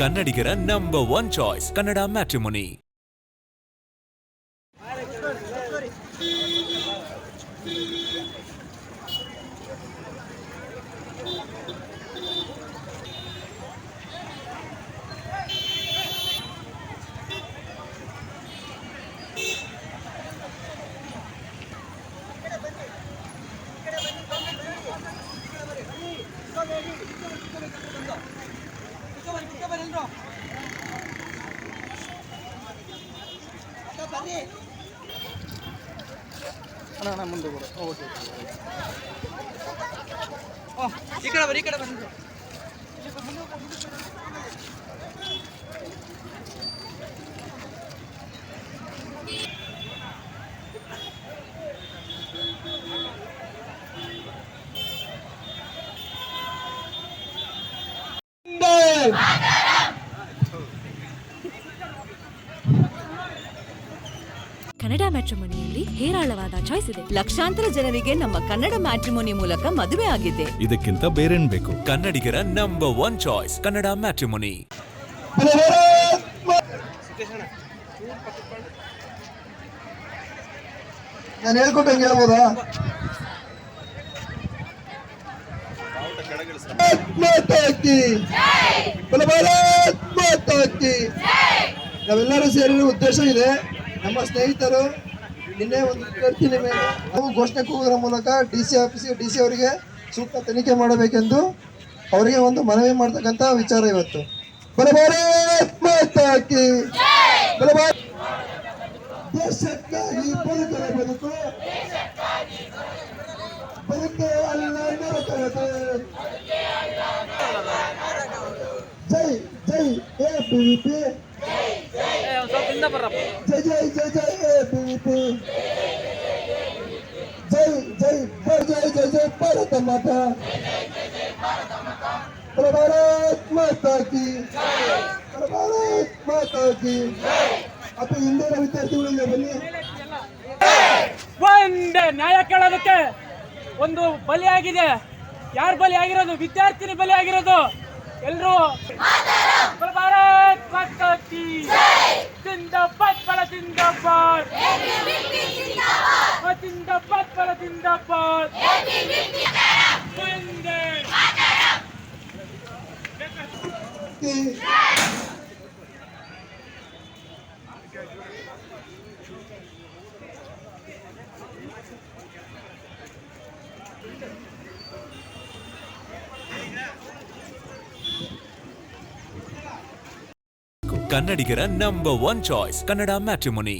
கன்னடிகர number one choice Kannada matrimony అన్నా అన్నా ముందు కూడా ఓకే ఇక్కడ మరి ఇక్కడ మరి Hey! ಮ್ಯಾಟ್ರಿಮೊನಿಯಲ್ಲಿ ಹೇರಾಳವಾದ ಚಾಯ್ಸ್ ಇದೆ. ಲಕ್ಷಾಂತರ ಜನರಿಗೆ ನಮ್ಮ ಕನ್ನಡ ಮ್ಯಾಟ್ರಿಮೋನಿ ಮೂಲಕ ಮದುವೆ ಆಗಿದೆ. ಇದಕ್ಕಿಂತ ಬೇರೇನ್ ಬೇಕು? ಕನ್ನಡಿಗರ number one choice Kannada matrimony. ನಾನು ಹೇಳ್ಕೊಟ್ಟಂಗೆ ಹೇಳ್ಬೋದಾ? ಮಾತಾ ಭಾರತ್ ನಾವೆಲ್ಲರೂ ಸೇರಿರೋ ಉದ್ದೇಶ ಇದೆ. ನಮ್ಮ ಸ್ನೇಹಿತರು ನಿನ್ನೆ ಒಂದು ವಿದ್ಯಾರ್ಥಿನಿ ಮೇಲೆ ನಾವು ಘೋಷಣೆ ಕೂಗುವುದರ ಮೂಲಕ ಡಿ ಸಿ ಆಫೀಸ್ಗೆ ಡಿ ಸಿ ಅವರಿಗೆ ಸೂಕ್ತ ತನಿಖೆ ಮಾಡಬೇಕೆಂದು ಅವರಿಗೆ ಒಂದು ಮನವಿ ಮಾಡ್ತಕ್ಕಂಥ ವಿಚಾರ ಇವತ್ತು. ಬಲ ಭಾರತ್ ಮಾತಾ ಜೈ! ಬಲ ಭಾರತ್ ದೇಶಕ್ಕಾಗಿ ಬದುಕಲ ಬದುಕು. ಬದುಕು ಅಲ್ಲ ನರಕವತೆ. ಜೈ ಜೈ ಎ ಬರ್ರಪ್ಪ. ಜೈ ಜೈ ಜೈ ಜೈ. ಜೈ ಜೈ ಜೈ ಜೈ ಜೈ ಭಾರತ ಮಾತಾ. ಭಾರತ್ ಮಾತಾ ಕಿ. ಭಾರತ್ ಮಾತಾ ಕಿ. ಅಪ್ಪ ಹಿಂದಿನ ವಿದ್ಯಾರ್ಥಿಗಳಿಂದ ಬನ್ನಿ. ಒಂದೇ ನ್ಯಾಯ ಕೇಳೋದಕ್ಕೆ ಒಂದು ಬಲಿಯಾಗಿದೆ ಯಾರು ಬಲಿ ಆಗಿರೋದು? ವಿದ್ಯಾರ್ಥಿನಿ ಬಲಿ ಆಗಿರೋದು. ಎಲ್ರು ಭಾರತ್ ಮಾತಾ ಕಿ. जिंदाबाद वंदे கன்னடிகர number one choice Kannada matrimony